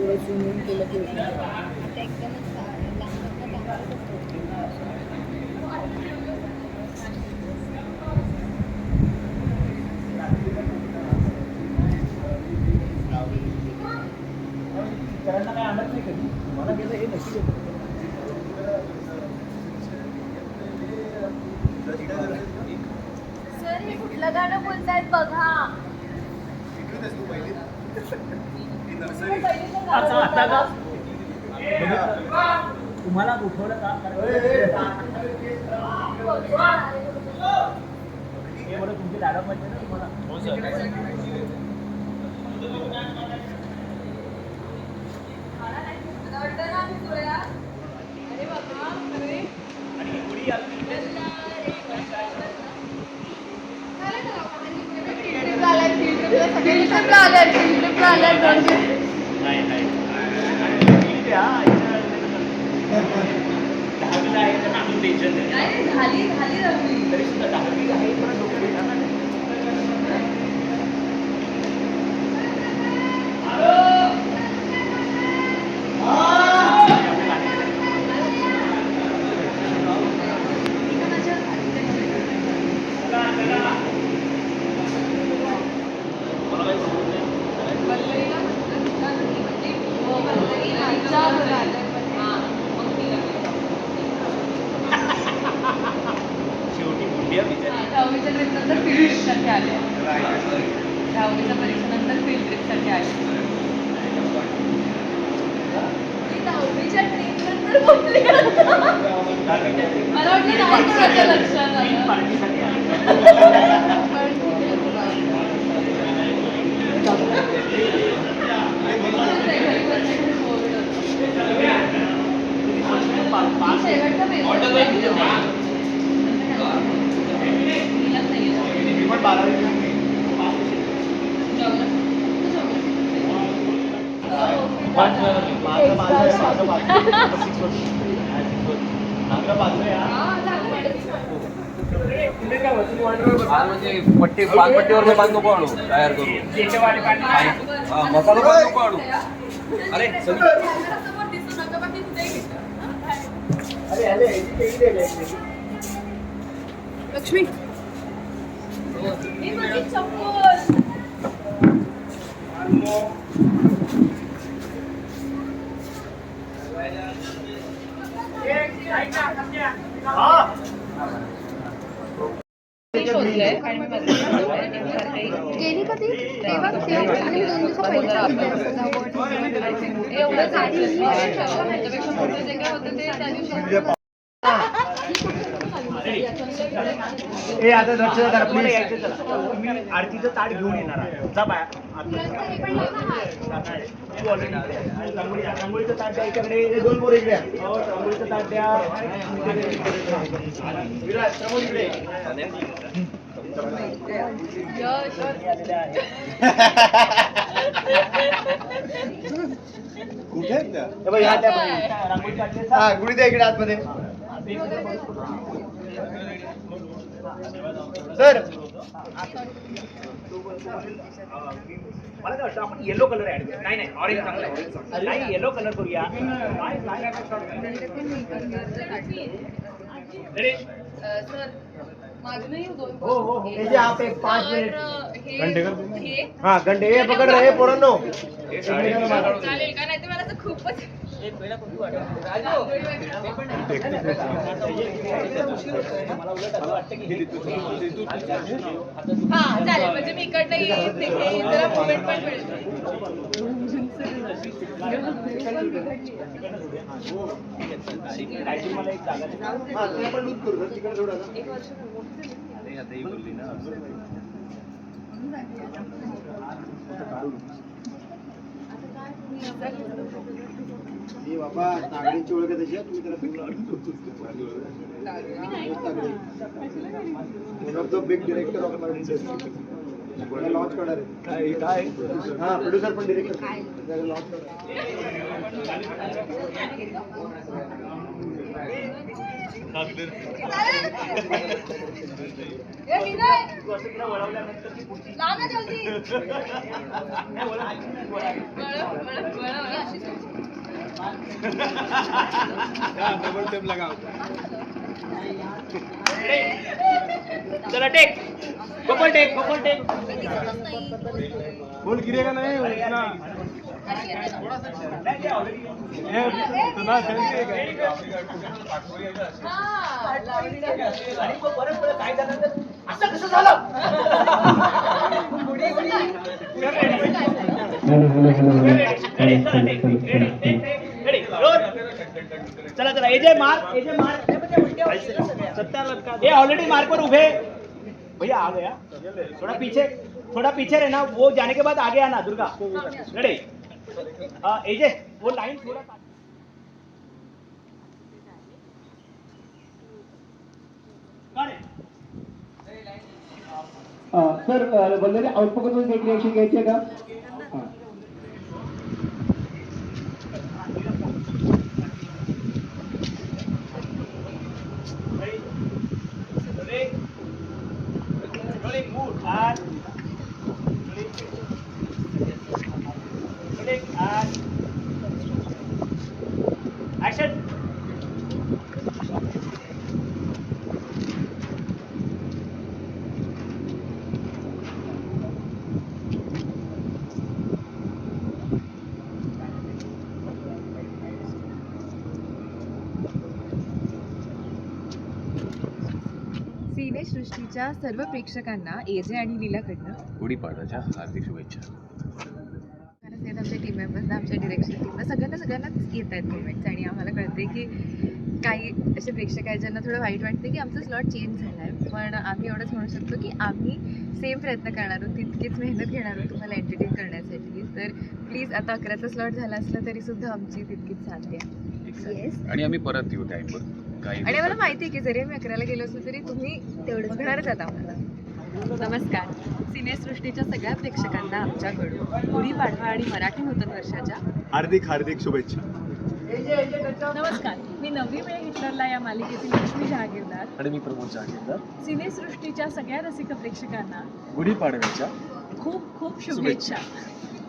थोडं स्विमिंग केलं की होतं. आता एकदमच इतरांना काय आणत नाही कधी मला गेलं हे नशीब होतं. सर हे कुठलं गाणं बोलतायत बघा आता आता का? तुम्हाला उठवलं का? हे बरं तुमची मॅडम म्हणजे ना तुम्हाला? नाही तरी सुद्धा दहावीला आहे पण दहावीच्या ट्रिप नंतर फील्ड ट्रिपसाठी आले. दहावीच्या परीक्षेनंतर फील्ड ट्रिपसाठी आले. दहावीच्या ट्रेन नंतर बोलले मला वाटलं नाही कोणाच्या लक्षात आलं. शेवटचा पेपर तिलाच नाही येत. मी पण बारावी माझं माझं माझं माझं six होतं. हा, six होतं. माझं पाचवं आहे, हा. तुम्ही काय वरती वाढवलं? हा म्हणजे पट्टी पानपट्टीवर बांध नको आणू तयार करू. हा, मसाला बांध नको आणू अरे. लक्ष्मी मी माझी चप्पल हा. शोधलंय आणि मी माझं गेली कधी तेव्हा मी दोन दिवसा पहिला एवढंच आहे. ह्याच्यापेक्षा मोठं जे काय होतं ते त्या दिवशी ए आता लक्ष यायचं चला तुम्ही आरतीचं ताट घेऊन येणार आहे. जा बाया रांगोळीचं ताट द्या इकडे दोन पोरं इकडे रांगोळीचं ताट द्या कुठे हा गुढी द्या इकडे आतमध्ये सर मला काय वाटतं आपण येलो कलर ऍड करू नाही नाही ऑरेंज चांगला आहे. नाही येलो कलर करूया काय काय Ready? सर माझं नाही दोन हो, हो, हो. हे जे आप एक पाच मिनिट घंटे हे हा घंटे हे पकड रे पोरांनो चालेल का नाही तर मला तर खूपच हा चालेल म्हणजे मी इकडनं येईन जरा पण एक वर्ष बोलली ना बाबा तागडीची ओळख तशी तुम्ही त्याला of the big director of Marathi launch करणार आहे काय हा प्रोड्युसर पण डिरेक्टर लॉन्च करणार डबल टेप लगाव चला take Gopal take Gopal take. बोल गिरेगा नाही उतना अशी येते ना. नाही, ते already- हे तुला selfie आहे का? हा, लावली ना. आणि मग परत परत काय झालं तर असं कसं झालं चला चला एजे मार्क एजे मार्क ये ऑलरेडी मार्क पर उभे भैया आ गया। थोड़ा पीछे थोड़ा पीछे रहना वो जाने के बाद आगे आना दुर्गा। रेडी एजे वो लाइन थोड़ा सर वल्लरी आउटपुटमधून एक रिएक्शन घ्यायची आहे का सिनेसृष्टीच्या सर्व प्रेक्षकांना एजे आणि लीलाकडनं गुढीपाडव्याच्या हार्दिक शुभेच्छा. आहेत आमच्या टीम मेंबर्सना आमच्या डिरेक्शन टीमला सगळ्यांना सगळ्यांनाच येत आहेत कमेंट्स आणि आम्हाला कळते की काही असे प्रेक्षक आहेत ज्यांना थोडं वाईट वाटते की आमचा स्लॉट चेंज झाला आहे पण आम्ही एवढंच म्हणू शकतो की आम्ही सेम प्रयत्न करणार आहोत तितकीच मेहनत घेणार आहोत तुम्हाला एंटरटेन करण्यासाठी. तर प्लीज आता अकराचा स्लॉट झाला असला तरी सुद्धा आमची तितकीच साथ द्या येस आणि आम्ही परत येऊ टाईमवर आणि मला माहिती आहे की जरी आम्ही अकराला गेलो असलो तरी तुम्ही तेवढंच बघणारच आता आम्हाला. नमस्कार. सिनेसृष्टीच्या सगळ्या प्रेक्षकांना आमच्याकडून गुढीपाडवा आणि मराठी नूतन वर्षाच्या हार्दिक हार्दिक शुभेच्छा. नमस्कार. मी नववी वेळ हिटलरला या मालिकेतील लक्ष्मी जहागीरदार. आणि मी प्रमोद जहागीरदार. सिनेसृष्टीच्या सगळ्या रसिक प्रेक्षकांना गुढीपाडव्याच्या खूप खूप शुभेच्छा. शुभेच्छा.